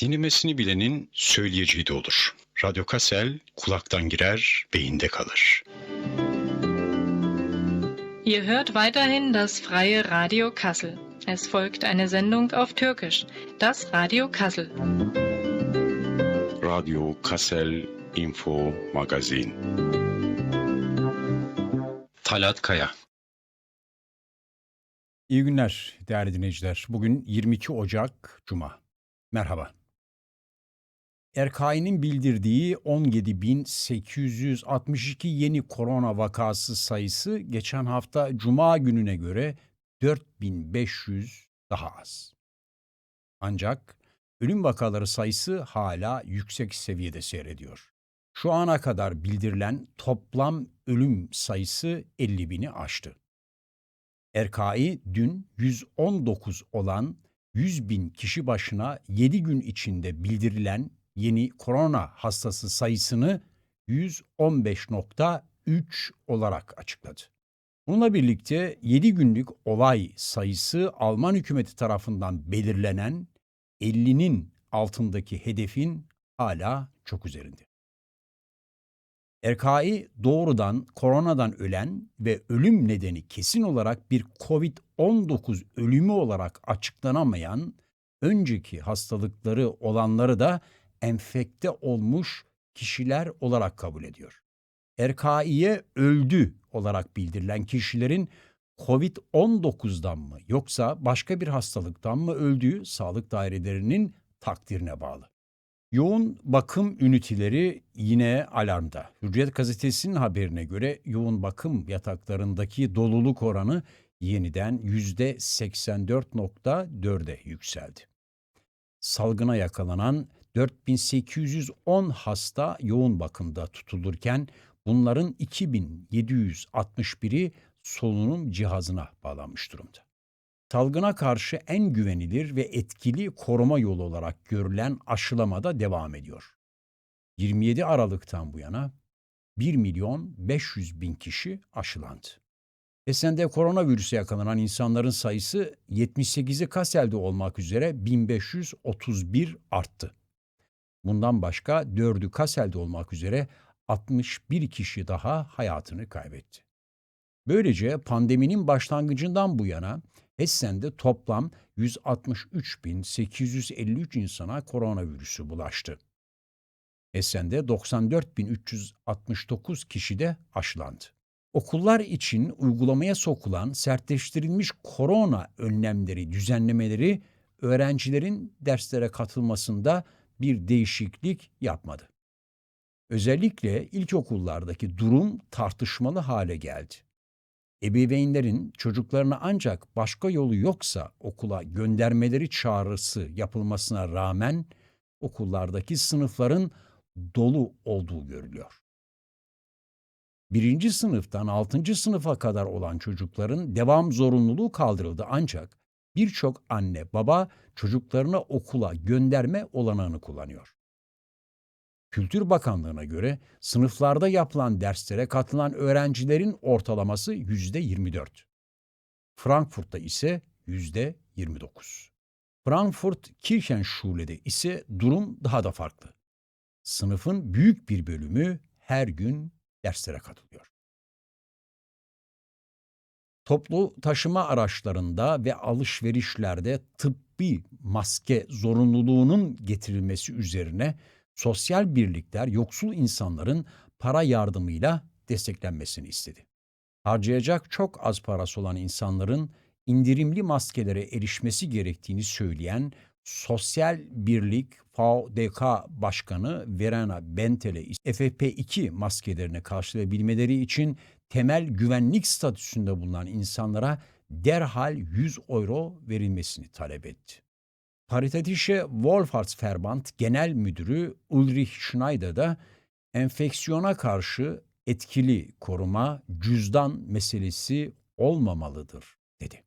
Dinlemesini bilenin söyleyeceği de olur. Radyo Kassel kulaktan girer, beyinde kalır. Ihr hört weiterhin das freie Radio Kassel. Es folgt eine Sendung auf Türkisch, das Radio Kassel. Radyo Kassel Info Magazin Talat Kaya İyi günler değerli dinleyiciler. Bugün 22 Ocak Cuma. Merhaba. RKİ'nin bildirdiği 17.862 yeni korona vakası sayısı geçen hafta Cuma gününe göre 4500 daha az. Ancak ölüm vakaları sayısı hala yüksek seviyede seyrediyor. Şu ana kadar bildirilen toplam ölüm sayısı 50 bini aştı. RKİ dün 119 olan 100 bin kişi başına 7 gün içinde bildirilen yeni korona hastası sayısını 115.3 olarak açıkladı. Bununla birlikte 7 günlük olay sayısı Alman hükümeti tarafından belirlenen 50'nin altındaki hedefin hala çok üzerinde. RKİ doğrudan koronadan ölen ve ölüm nedeni kesin olarak bir COVID-19 ölümü olarak açıklanamayan önceki hastalıkları olanları da enfekte olmuş kişiler olarak kabul ediyor. RKİ'ye öldü olarak bildirilen kişilerin COVID-19'dan mı yoksa başka bir hastalıktan mı öldüğü sağlık dairelerinin takdirine bağlı. Yoğun bakım üniteleri yine alarmda. Hürriyet gazetesinin haberine göre yoğun bakım yataklarındaki doluluk oranı yeniden %84.4'e yükseldi. Salgına yakalanan 4810 hasta yoğun bakımda tutulurken bunların 2761'i solunum cihazına bağlanmış durumda. Salgına karşı en güvenilir ve etkili koruma yolu olarak görülen aşılama da devam ediyor. 27 Aralık'tan bu yana 1 milyon 500 bin kişi aşılandı. Esen'de koronavirüse yakalanan insanların sayısı 78'i Kassel'de olmak üzere 1531 arttı. Bundan başka 4'ü Kassel'de olmak üzere 61 kişi daha hayatını kaybetti. Böylece pandeminin başlangıcından bu yana Essen'de toplam 163.853 insana koronavirüsü bulaştı. Essen'de 94.369 kişi de aşılandı. Okullar için uygulamaya sokulan sertleştirilmiş korona önlemleri, düzenlemeleri öğrencilerin derslere katılmasında bir değişiklik yapmadı. Özellikle ilkokullardaki durum tartışmalı hale geldi. Ebeveynlerin çocuklarını ancak başka yolu yoksa okula göndermeleri çağrısı yapılmasına rağmen okullardaki sınıfların dolu olduğu görülüyor. Birinci sınıftan altıncı sınıfa kadar olan çocukların devam zorunluluğu kaldırıldı ancak birçok anne baba çocuklarını okula gönderme olanağını kullanıyor. Kültür Bakanlığı'na göre sınıflarda yapılan derslere katılan öğrencilerin ortalaması yüzde 24. Frankfurt'ta ise yüzde 29. Frankfurt Kirchenschule'de ise durum daha da farklı. Sınıfın büyük bir bölümü her gün derslere katılıyor. Toplu taşıma araçlarında ve alışverişlerde tıbbi maske zorunluluğunun getirilmesi üzerine sosyal birlikler yoksul insanların para yardımıyla desteklenmesini istedi. Harcayacak çok az parası olan insanların indirimli maskelere erişmesi gerektiğini söyleyen Sosyal Birlik VDK Başkanı Verena Bentele FFP2 maskelerini karşılayabilmeleri için temel güvenlik statüsünde bulunan insanlara derhal 100 euro verilmesini talep etti. Paritatische Wohlfahrtsverband Genel Müdürü Ulrich Schneider da enfeksiyona karşı etkili koruma cüzdan meselesi olmamalıdır dedi.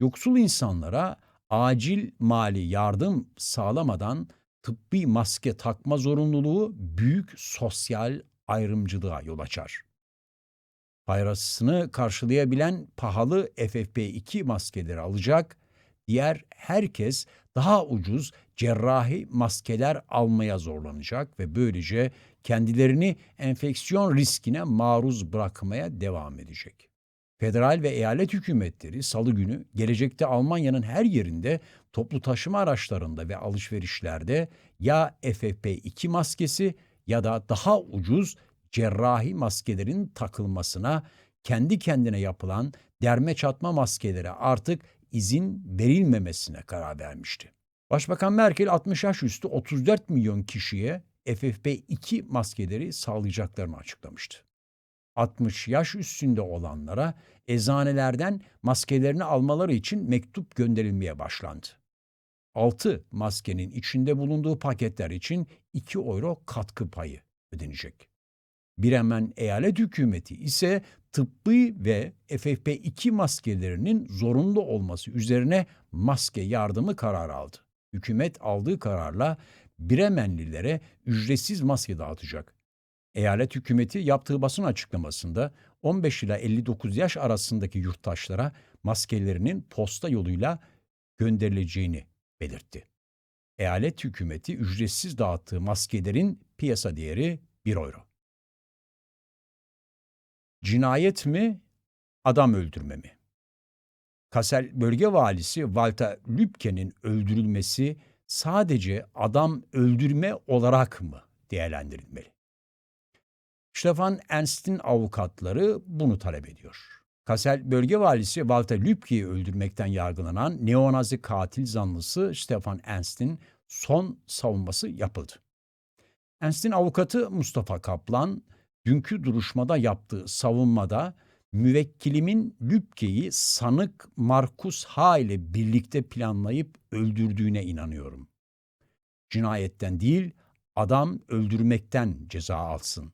Yoksul insanlara acil mali yardım sağlamadan tıbbi maske takma zorunluluğu büyük sosyal ayrımcılığa yol açar. Parasını karşılayabilen pahalı FFP2 maskeleri alacak diğer herkes daha ucuz cerrahi maskeler almaya zorlanacak ve böylece kendilerini enfeksiyon riskine maruz bırakmaya devam edecek. Federal ve eyalet hükümetleri salı günü gelecekte Almanya'nın her yerinde toplu taşıma araçlarında ve alışverişlerde ya FFP2 maskesi ya da daha ucuz cerrahi maskelerin takılmasına kendi kendine yapılan derme çatma maskelere artık izin verilmemesine karar vermişti. Başbakan Merkel 60 yaş üstü 34 milyon kişiye FFP2 maskeleri sağlayacaklarını açıklamıştı. 60 yaş üstünde olanlara eczanelerden maskelerini almaları için mektup gönderilmeye başlandı. 6 maskenin içinde bulunduğu paketler için 2 euro katkı payı ödenecek. Bremen eyalet hükümeti ise tıbbi ve FFP2 maskelerinin zorunlu olması üzerine maske yardımı kararı aldı. Hükümet aldığı kararla Bremenlilere ücretsiz maske dağıtacak. Eyalet hükümeti yaptığı basın açıklamasında 15 ila 59 yaş arasındaki yurttaşlara maskelerinin posta yoluyla gönderileceğini belirtti. Eyalet hükümeti ücretsiz dağıttığı maskelerin piyasa değeri 1 euro. Cinayet mi, adam öldürme mi? Kassel Bölge Valisi Walter Lübke'nin öldürülmesi sadece adam öldürme olarak mı değerlendirilmeli? Stefan Ernst'in avukatları bunu talep ediyor. Kassel Bölge Valisi Walter Lübke'yi öldürmekten yargılanan neonazi katil zanlısı Stefan Ernst'in son savunması yapıldı. Ernst'in avukatı Mustafa Kaplan, dünkü duruşmada yaptığı savunmada müvekkilimin Lübke'yi sanık Markus H. ile birlikte planlayıp öldürdüğüne inanıyorum. Cinayetten değil, adam öldürmekten ceza alsın.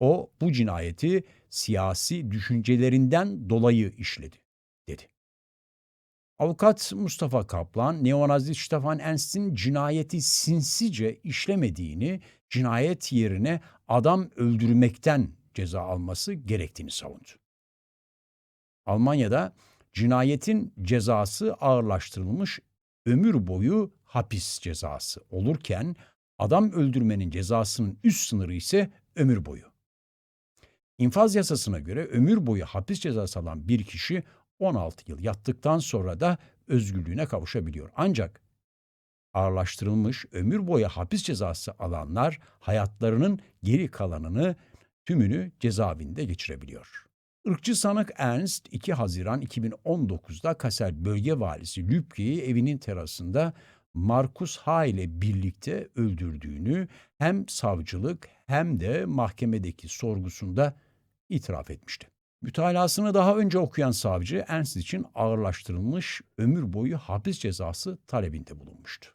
O bu cinayeti siyasi düşüncelerinden dolayı işledi. Avukat Mustafa Kaplan, neonazi Stefan Ernst'in cinayeti sinsice işlemediğini, cinayet yerine adam öldürmekten ceza alması gerektiğini savundu. Almanya'da cinayetin cezası ağırlaştırılmış ömür boyu hapis cezası olurken adam öldürmenin cezasının üst sınırı ise ömür boyu. İnfaz yasasına göre ömür boyu hapis cezası alan bir kişi 16 yıl yattıktan sonra da özgürlüğüne kavuşabiliyor. Ancak ağırlaştırılmış ömür boyu hapis cezası alanlar hayatlarının geri kalanını tümünü cezaevinde geçirebiliyor. Irkçı sanık Ernst 2 Haziran 2019'da Kassel Bölge Valisi Lübke'yi evinin terasında Markus H. ile birlikte öldürdüğünü hem savcılık hem de mahkemedeki sorgusunda itiraf etmişti. Mütalasını daha önce okuyan savcı Ernst için ağırlaştırılmış ömür boyu hapis cezası talebinde bulunmuştu.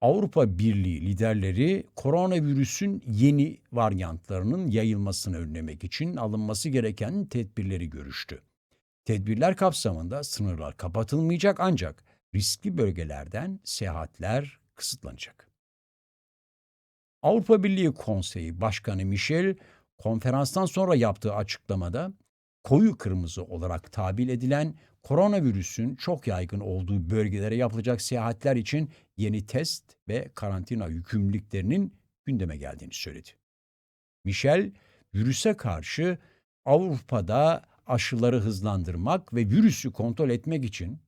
Avrupa Birliği liderleri koronavirüsün yeni varyantlarının yayılmasını önlemek için alınması gereken tedbirleri görüştü. Tedbirler kapsamında sınırlar kapatılmayacak ancak riskli bölgelerden seyahatler kısıtlanacak. Avrupa Birliği Konseyi Başkanı Michel konferanstan sonra yaptığı açıklamada koyu kırmızı olarak tabir edilen koronavirüsün çok yaygın olduğu bölgelere yapılacak seyahatler için yeni test ve karantina yükümlülüklerinin gündeme geldiğini söyledi. Michel, virüse karşı Avrupa'da aşıları hızlandırmak ve virüsü kontrol etmek için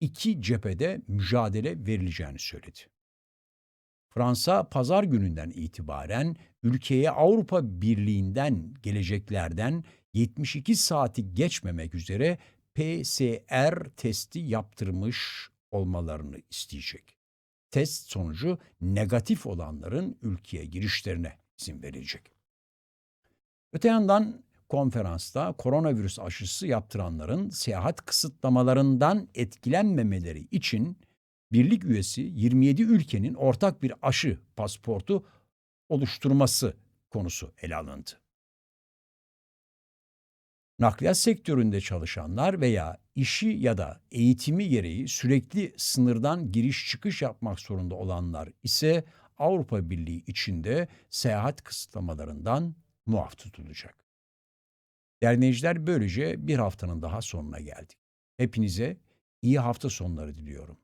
iki cephede mücadele verileceğini söyledi. Fransa pazar gününden itibaren ülkeye Avrupa Birliği'nden geleceklerden 72 saati geçmemek üzere PCR testi yaptırmış olmalarını isteyecek. Test sonucu negatif olanların ülkeye girişlerine izin verilecek. Öte yandan konferansta koronavirüs aşısı yaptıranların seyahat kısıtlamalarından etkilenmemeleri için birlik üyesi 27 ülkenin ortak bir aşı pasportu oluşturması konusu ele alındı. Nakliyat sektöründe çalışanlar veya işi ya da eğitimi gereği sürekli sınırdan giriş çıkış yapmak zorunda olanlar ise Avrupa Birliği içinde seyahat kısıtlamalarından muaf tutulacak. Derneğiciler böylece bir haftanın daha sonuna geldik. Hepinize iyi hafta sonları diliyorum.